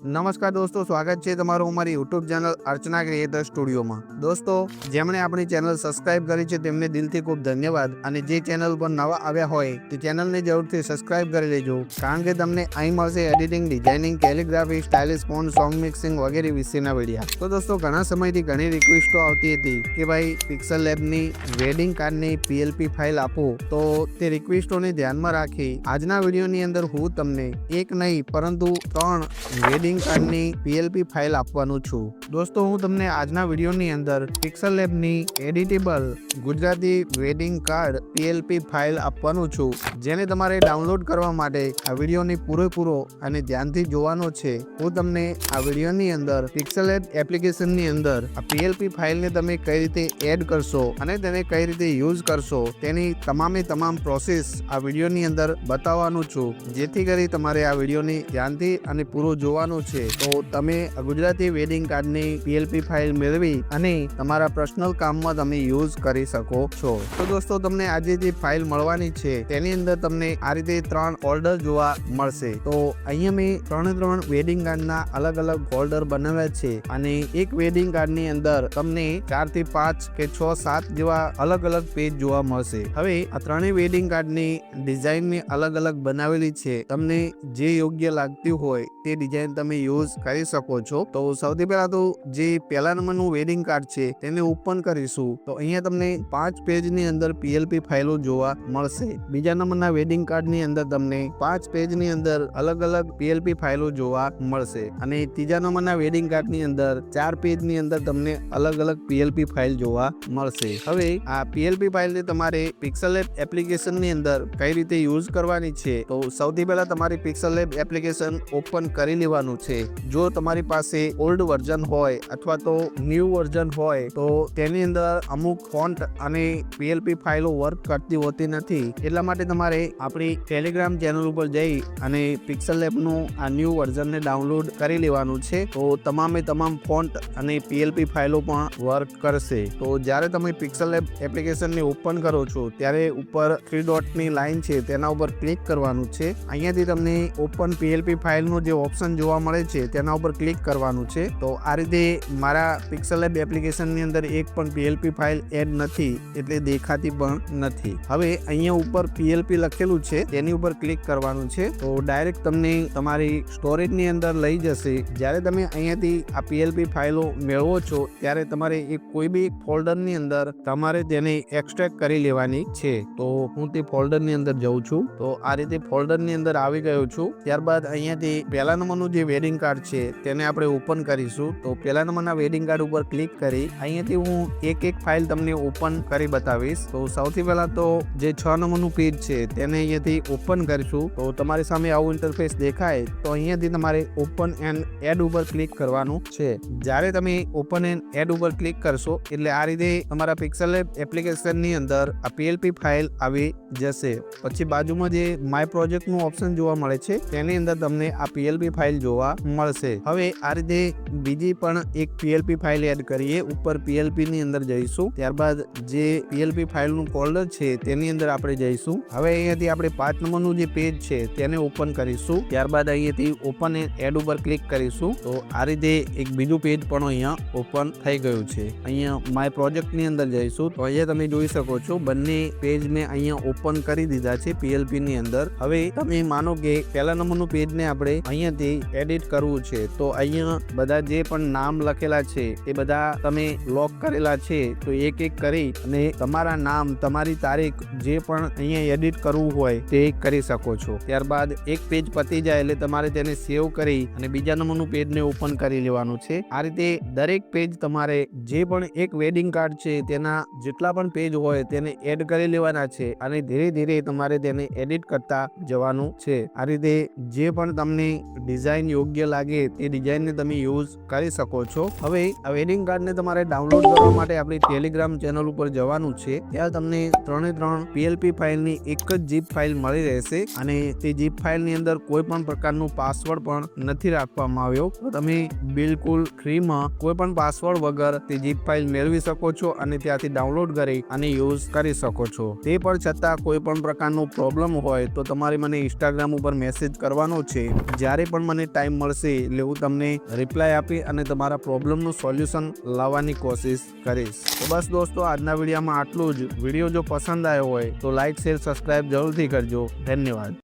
નમસ્કાર દોસ્તો, સ્વાગત છે તમારું અમારી યુટ્યુબ ચેનલ અર્ચના ક્રિએટર સ્ટુડિયોમાં. દોસ્તો, જેમણે આપણી ચેનલ સબસ્ક્રાઇબ કરી છે, તેમને દિલથી ખૂબ ધન્યવાદ. અને જે ચેનલ પર નવા આવ્યા હોય, તે ચેનલને જરૂરથી સબસ્ક્રાઇબ કરી લેજો. કારણ કે તમને અહીં મળશે editing, designing, calligraphy, stylish font, song mixing વગેરે વિશેના વિડીયા. તો દોસ્તો, ઘણા સમયથી ઘણી રિક્વેસ્ટો આવતી હતી કે ભાઈ પિક્સલ લેબની વેડિંગ કાર્ડની પીએલપી ફાઇલ આપો. તો તે રિક્વેસ્ટોને ધ્યાનમાં રાખી, આજના વિડીયોની અંદર હું તમને એક નહીં, પરંતુ ત્રણ વેડિંગ કાર્ડની પીએલપી ફાઇલ આપવાનું છું. દોસ્તો, હું તમને આજના વિડીયોની અંદર pixel લેબની editable Gujarati wedding card PLP file આપવાનું છું, જેને તમારે ડાઉનલોડ કરવા માટે આ વિડીયોની પૂરેપૂરો અને ધ્યાનથી જોવાનો છે. હું તમને આ વિડીયોની અંદર પિક્સલ લેબ એપ્લિકેશનની અંદર આ પીએલપી ફાઇલને તમે કઈ રીતે એડ કરશો અને તેને કઈ રીતે યુઝ કરશો તેની તમામે તમામ પ્રોસેસ આ વિડીયોની અંદર બતાવવાનું છું. જેથી કરી તમારે આ વિડીયોની ધ્યાનથી અને પૂરો જોવાનો છે. તો તમે ગુજરાતી વેડિંગ કાર્ડની પીએલપી ફાઇલ મેળવી અને તમારા પર્સનલ કામમાં તમે યુઝ કરી શકો છો. તો દોસ્તો, તમને આજે જે ફાઇલ મળવાની છે, તેની અંદર તમને આ રીતે ત્રણ ઓર્ડર જોવા મળશે. તો અહીંયા મેં ત્રણે ત્રણ વેડિંગ કાર્ડના અલગ અલગ ઓર્ડર બનાવ્યા છે અને એક વેડિંગ કાર્ડની અંદર તમને ચારથી પાંચ કે છ, સાત જેવા અલગ અલગ પેજ જોવા મળશે. હવે આ ત્રણેય વેડિંગ કાર્ડની ડિઝાઇનની અલગ અલગ બનાવેલી છે. તમને જે યોગ્ય લાગતી હોય તે ડિઝાઇન તમે યુઝ કરી શકો છો. તો સૌથી પહેલા તો જે પહેલા નંબરનું વેડિંગ કાર્ડ છે, તેને ઓપન કરીશું. તો અહીંયા તમને પાંચ પેજની અંદર પીએલપી ફાઇલો જોવા મળશે. બીજા નંબરના વેડિંગ કાર્ડની અંદર તમને પાંચ પેજની અંદર અલગ અલગ પીએલપી ફાઇલો જોવા મળશે. અને ત્રીજા નંબરના વેડિંગ કાર્ડની અંદર ચાર પેજની અંદર તમને અલગ અલગ પીએલપી ફાઇલ જોવા મળશે. હવે આ પીએલપી ફાઇલને તમારે પિક્સલ એપ એપ્લિકેશનની અંદર કઈ રીતે યુઝ કરવાની છે? તો સૌથી પહેલા તમારી પિક્સલ એપ એપ્લિકેશન ઓપન કરી લેવાનું છે, જો તમારી પાસે ઓલ્ડ વર્ઝન હોય અથવા તો ન્યૂ વર્ઝન હોય, તો તેની અંદર અમુક ફોન્ટ અને પીએલપી ફાઇલો વર્ક કરતી હોતી નથી. એટલા માટે તમારે આપણી ટેલિગ્રામ ચેનલ ઉપર જઈ અને પિક્સલ એપનું આ ન્યૂ વર્ઝનને ડાઉનલોડ કરી લેવાનું છે. તો તમામે તમામ ફોન્ટ અને પીએલપી ફાઇલો પણ વર્ક કરશે. તો જ્યારે તમે પિક્સલ એપ એપ્લિકેશનને ઓપન કરો છો, ત્યારે ઉપર થ્રી ડોટની લાઇન છે, તેના ઉપર ક્લિક કરવાનું છે. અહીંયાથી તમને ઓપન પીએલપી ફાઇલનું જે ઓપ્શન જોવા મળે છે, તેના ઉપર ક્લિક કરવાનું છે. તો આ રીતે મારા પિક્સલ એપ એપ્લિકેશનની અંદર એક પણ પીએલપી ફાઇલ એડ નથી, એટલે દેખાતી પણ નથી. હવે અહીંયા ઉપર પીએલપી લખેલું છે, તેની ઉપર ક્લિક કરવાનું છે. તો ડાયરેક્ટ તમને તમારી સ્ટોરેજની અંદર લઈ જશે. જ્યારે તમે અહીંયાથી આ પીએલપી ફાઇલો મેળવો છો, ત્યારે તમારે એક કોઈ બી ફોલ્ડરની અંદર તમારે તેને એક્સટ્રેક્ટ કરી લેવાની છે. તો હું તે ફોલ્ડરની અંદર જઉં છું. તો આ રીતે ફોલ્ડરની અંદર આવી ગયો છું. ત્યારબાદ અહીંયાથી પહેલા નંબરનું જે વેડિંગ કાર્ડ છે, તેને આપણે ઓપન કરીશું. તો પહેલા નંબરના વેડિંગ કાર્ડ ઉપર ક્લિક કરી, અહીંયાથી હું એક એક ફાઇલ તમને ઓપન કરી બતાવીશ. તો સૌથી પહેલા તો જે છ નંબરનું પેજ છે, તેને અહીંયાથી ઓપન કરીશું. તો તમારી સામે આવું ઇન્ટરફેસ દેખાય, તો અહીંયાથી તમારે ઓપન એન્ડ એડ ઉપર ક્લિક કરવાનું છે. જ્યારે તમે ઓપન એન્ડ એડ ઉપર ક્લિક કરશો, એટલે આ રીતે તમારા પિક્સલ એપ્લિકેશનની અંદર આ પીએલપી ફાઇલ આવી જશે. પછી બાજુમાં જે માય પ્રોજેક્ટનું ઓપ્શન જોવા મળે છે, તેની અંદર તમને આ પીએલપી ફાઇલ જોવા મળશે. હવે આ રીતે બીજી પણ એક પીએલપી ફાઇલ એડ કરીએ. ઉપર પીએલપી ની અંદર જઈશું. ત્યારબાદ જે પીએલપી ફાઇલનું ફોલ્ડર છે, તેની અંદર આપણે જઈશું. હવે અહીંયાથી આપણે પાંચ નંબરનું જે પેજ છે, તેને ઓપન કરીશું. ત્યારબાદ અહીંયાથી ઓપન એડ ઉપર ક્લિક કરીશું. તો આ રીતે એક બીજું પેજ પણ અહીંયા ઓપન થઈ ગયું છે. અહીંયા માય પ્રોજેક્ટની અંદર જઈશું. તો અહીંયા તમે જોઈ શકો છો, બંને પેજ મેં અહીંયા ઓપન કરી દીધા છે પીએલપી ની અંદર. હવે તમે માનો કે પહેલા નંબરનું પેજ ને આપણે અહીંયાથી એડિટ કરવું છે, તો અહીંયા બધા જે પણ નામ લખેલા છે, એ બધા તમે લોક કરેલા છે, તો એક એક કરી અને તમારા નામ, તમારી તારીખ, જે પણ અહીંયા એડિટ કરવું હોય, તે કરી શકો છો. ત્યારબાદ એક પેજ પતી જાય એટલે તમારે તેને સેવ કરી અને બીજા નંબરનું પેજને ઓપન કરી લેવાનું છે. આ રીતે દરેક પેજ તમારે જે પણ એક વેડિંગ કાર્ડ છે, તેના જેટલા પણ પેજ હોય, તેને એડ કરી લેવાના છે અને ધીરે ધીરે તમારે તેને એડિટ કરતા જવાનું છે. આ રીતે જે પણ તમને ડિઝાઇન યોગ્ય લાગે તે ડિઝાઇનને તમે યુઝ કરી શકો છો. હવે આ વેડિંગ કાર્ડને તમારે ડાઉનલોડ કરવા માટે આપણી ટેલિગ્રામ ચેનલ ઉપર જવાનું છે. ત્યાં તમને ત્રણે ત્રણ પીએલપી ફાઇલની એક જ જીપ ફાઇલ મળી રહેશે અને તે જીપ ફાઇલની અંદર કોઈ પણ પ્રકારનું પાસવર્ડ પણ નથી રાખવામાં આવ્યો. તો તમે બિલકુલ ફ્રીમાં કોઈ પણ પાસવર્ડ વગર તે જીપ ફાઇલ મેળવી શકો છો અને ત્યાંથી ડાઉનલોડ કરી અને યુઝ કરી શકો છો. તે પણ છતાં કોઈ પણ પ્રકારનો પ્રોબ્લેમ હોય તો તમારે મને ઇન્સ્ટાગ્રામ ઉપર મેસેજ કરવાનો છે. જ્યારે પણ મને ટાઈમ ટાઈમ મળશે એટલે હું તમને રિપ્લાય આપી અને તમારા પ્રોબ્લેમનું સોલ્યુશન લાવવાની કોશિશ કરીશ. તો બસ દોસ્તો, આજના વિડીયોમાં આટલું જ. વીડિયો જો પસંદ આવ્યો હોય તો લાઈક શેર સબસ્ક્રાઈબ જરૂરથી કરજો. ધન્યવાદ.